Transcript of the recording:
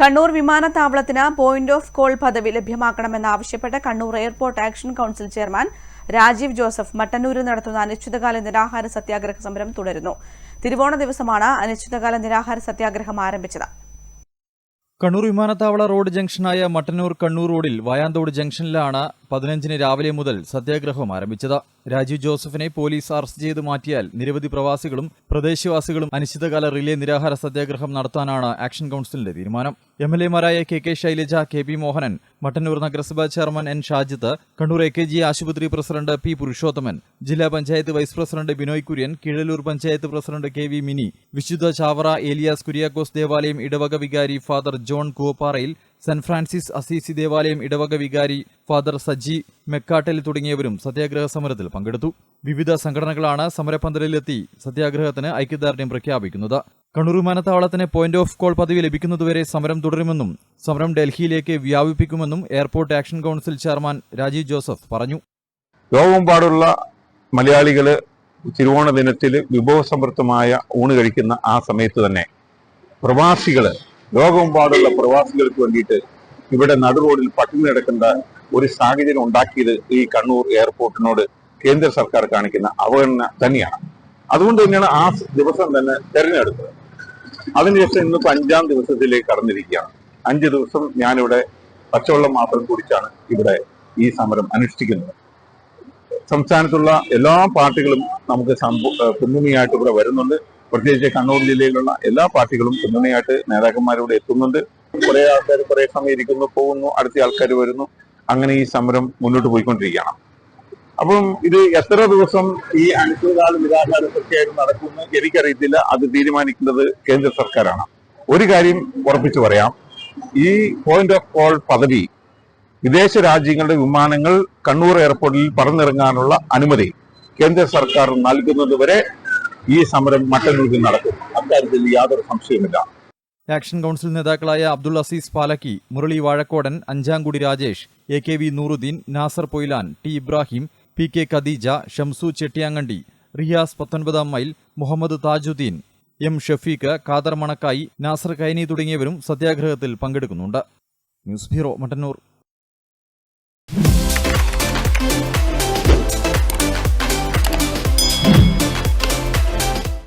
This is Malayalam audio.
കണ്ണൂർ വിമാനത്താവളത്തിന് പോയിന്റ് ഓഫ് കോൾ പദവി ലഭ്യമാക്കണമെന്നാവശ്യപ്പെട്ട് Kannur airport action council chairman Rajeev Joseph മട്ടന്നൂരിൽ നടത്തുന്ന അനിശ്ചിതകാല നിരാഹാര സത്യാഗ്രഹ സമരം തുടരുന്നു. തിരുവോണ ദിവസമാണ് അനിശ്ചിതകാല നിരാഹാര സത്യാഗ്രഹം ആരംഭിച്ചത്. കണ്ണൂർ വിമാനത്താവള റോഡ് ജംഗ്ഷനായ മട്ടന്നൂർ കണ്ണൂർ റോഡിൽ വായാന്തോട് ജംഗ്ഷനിലാണ് പതിനഞ്ചിന് രാവിലെ മുതൽ സത്യാഗ്രഹം ആരംഭിച്ചത്. രാജീവ് ജോസഫിനെ പോലീസ് അറസ്റ്റ് ചെയ്ത് മാറ്റിയാൽ നിരവധി പ്രവാസികളും പ്രദേശവാസികളും അനിശ്ചിതകാല റിലേ നിരാഹാര സത്യാഗ്രഹം നടത്താനാണ് ആക്ഷൻ കൗൺസിലിന്റെ തീരുമാനം. M L എമാരായ K K Shailaja K P Mohanan Mattannur നഗരസഭാ chairman N Shajith Kannur A K G ആശുപത്രി പ്രസിഡന്റ് പി പുരുഷോത്തമൻ ജില്ലാ panchayat vice president Binoy Kurian Keezhallur panchayat president K V Mini വിശുദ്ധ ചാവറ ഏലിയാസ് കുര്യാക്കോസ് ദേവാലയം ഇടവക വികാരി ഫാദർ ജോൺ കൂവപ്പാറയിൽ സെന്റ് ഫ്രാൻസിസ് അസീസി ദേവാലയം ഇടവക വികാരി ഫാദർ സജി മെക്കാട്ടൽ തുടങ്ങിയവരും സത്യാഗ്രഹ സമരത്തിൽ പങ്കെടുത്തു. വിവിധ സംഘടനകളാണ് സമരപന്തലിലെത്തി സത്യാഗ്രഹത്തിന് ഐക്യദാർഢ്യം പ്രഖ്യാപിക്കുന്നത്. കണ്ണൂർ വിമാനത്താവളത്തിന് പോയിന്റ് ഓഫ് കോൾ പദവി ലഭിക്കുന്നതുവരെ സമരം തുടരുമെന്നും സമരം ഡൽഹിയിലേക്ക് വ്യാപിപ്പിക്കുമെന്നും airport action council chairman Rajeev Joseph പറഞ്ഞു. ലോകമെമ്പാടുള്ള മലയാളികൾ തിരുവോണ ദിനത്തിൽ വിഭവസമൃദ്ധമായ ഊണ് കഴിക്കുന്ന ആ സമയത്ത് തന്നെ പ്രവാസികൾ ലോകമെമ്പാടുള്ള പ്രവാസികൾക്ക് വേണ്ടിയിട്ട് ഇവിടെ നടു റോഡിൽ പട്ടിണി കിടക്കേണ്ട ഒരു സാഹചര്യം ഉണ്ടാക്കിയത് ഈ കണ്ണൂർ എയർപോർട്ടിനോട് കേന്ദ്ര സർക്കാർ കാണിക്കുന്ന അവഗണന തന്നെയാണ്. അതുകൊണ്ട് തന്നെയാണ് ആ ദിവസം തന്നെ തെരഞ്ഞെടുത്തത്. അതിനുശേഷം ഇന്നിപ്പോ അഞ്ചാം ദിവസത്തിലേക്ക് കടന്നിരിക്കുകയാണ്. അഞ്ച് ദിവസം ഞാനിവിടെ പച്ചവെള്ളം മാത്രം കുടിച്ചാണ് ഇവിടെ ഈ സമരം അനുഷ്ഠിക്കുന്നത്. സംസ്ഥാനത്തുള്ള എല്ലാ പാർട്ടികളും നമുക്ക് പിന്തുണയായിട്ട് ഇവിടെ വരുന്നുണ്ട്. പ്രത്യേകിച്ച് കണ്ണൂർ ജില്ലയിലുള്ള എല്ലാ പാർട്ടികളും പിന്തുണയായിട്ട് നേതാക്കന്മാരിവിടെ എത്തുന്നുണ്ട്. കുറെ ആൾക്കാർ കുറെ സമയം ഇരിക്കുന്നു പോകുന്നു അടുത്ത ആൾക്കാർ വരുന്നു. അങ്ങനെ ഈ സമരം മുന്നോട്ട് പോയിക്കൊണ്ടിരിക്കുകയാണ്. അപ്പം ഇത് എത്ര ദിവസം ഈ അനിശ്ചിതകാല നിരാഹാര പ്രത്യേകം നടക്കുമെന്ന് എനിക്കറിയത്തില്ല. അത് തീരുമാനിക്കുന്നത് കേന്ദ്ര സർക്കാരാണ്. ഒരു കാര്യം ഉറപ്പിച്ചു പറയാം. ഈ പോയിന്റ് ഓഫ് കോൾ പദവി വിദേശ രാജ്യങ്ങളുടെ വിമാനങ്ങൾ കണ്ണൂർ എയർപോർട്ടിൽ പറന്നിറങ്ങാനുള്ള അനുമതി കേന്ദ്ര സർക്കാർ നൽകുന്നത് വരെ ഈ സമരം മറ്റൊരു നടക്കും. അക്കാര്യത്തിൽ യാതൊരു സംശയമില്ല ആക്ഷൻ കൌൺസിൽ നേതാക്കളായ Abdul Azeez Palakki Murali Vazhakodan Anchamkudi Rajesh A K V Nooruddin Nasar Poilan T Ibrahim P K Khadeeja Shamsu Chettiyangandi Riyas പത്തൊൻപതാം മൈൽ മുഹമ്മദ് താജുദ്ദീൻ എം ഷഫീഖ് ഖാദർ മണക്കായി നാസർ കൈനി തുടങ്ങിയവരും സത്യാഗ്രഹത്തിൽ പങ്കെടുക്കുന്നുണ്ട്. News bureau Mattannur.